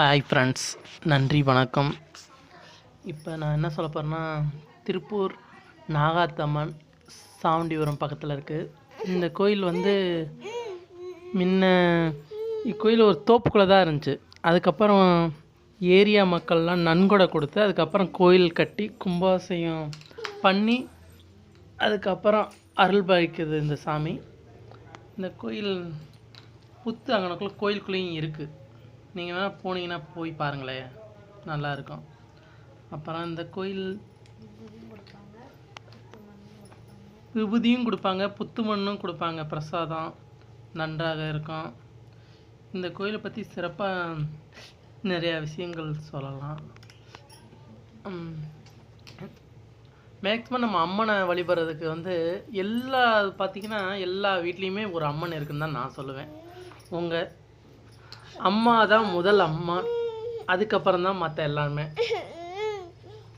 Hi friends நன்றி வணக்கம். இப்போ நான் என்ன சொல்ல போகிறேன்னா திருப்பூர் நாகாத்தம்மன் சாவண்டிபுரம் பக்கத்தில் இருக்குது இந்த கோயில் வந்து முன்ன இக்கோயில் ஒரு தோப்புக்குள்ளே தான் இருந்துச்சு. அதுக்கப்புறம் ஏரியா மக்கள்லாம் நன்கொடை கொடுத்து அதுக்கப்புறம் கோயில் கட்டி கும்பாபிஷேகம் பண்ணி அதுக்கப்புறம் அருள் பாய்க்குது இந்த சாமி. இந்த கோயில் புத்து அங்கனக்குள்ளே கோயிலுக்குள்ளேயும் இருக்குது நீங்கள் வேணால் போனீங்கன்னா போய் பாருங்களேன். நல்லா இருக்கும் அப்புறம் இந்த கோயில் விபூதியும் கொடுப்பாங்க புத்து மண்ணும் கொடுப்பாங்க பிரசாதம் நன்றாக இருக்கும். இந்த கோயிலை பற்றி சிறப்பாக நிறையா விஷயங்கள் சொல்லலாம். மேக்ஸிமம் நம்ம அம்மனை வழிபடுறதுக்கு வந்து எல்லா பார்த்திங்கன்னா எல்லா வீட்லேயுமே ஒரு அம்மன் இருக்குன்னு தான் நான் சொல்லுவேன். உங்கள் அம்மா தான் முதல் அம்மா. அதுக்கப்புறம் தான் மற்ற எல்லாருமே.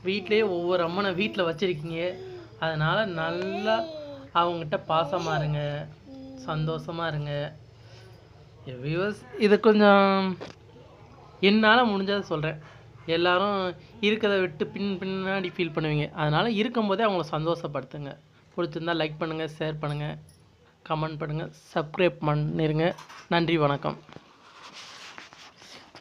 வீட்லேயே ஒவ்வொரு அம்மனை வீட்டில் வச்சுருக்கீங்க. அதனால் நல்லா அவங்ககிட்ட பாசமாக இருங்க. சந்தோஷமாக இருங்க. வியூவர்ஸ் இது கொஞ்சம் என்னால் முடிஞ்சதை சொல்கிறேன் எல்லாரும் இருக்கிறத விட்டு பின் பின்னாடி ஃபீல் பண்ணுவீங்க. அதனால் இருக்கும்போதே அவங்கள சந்தோஷப்படுத்துங்க. பிடிச்சிருந்தா லைக் பண்ணுங்கள் ஷேர் பண்ணுங்கள் கமெண்ட் பண்ணுங்கள் சப்ஸ்கிரைப் பண்ணிருங்க. நன்றி வணக்கம்.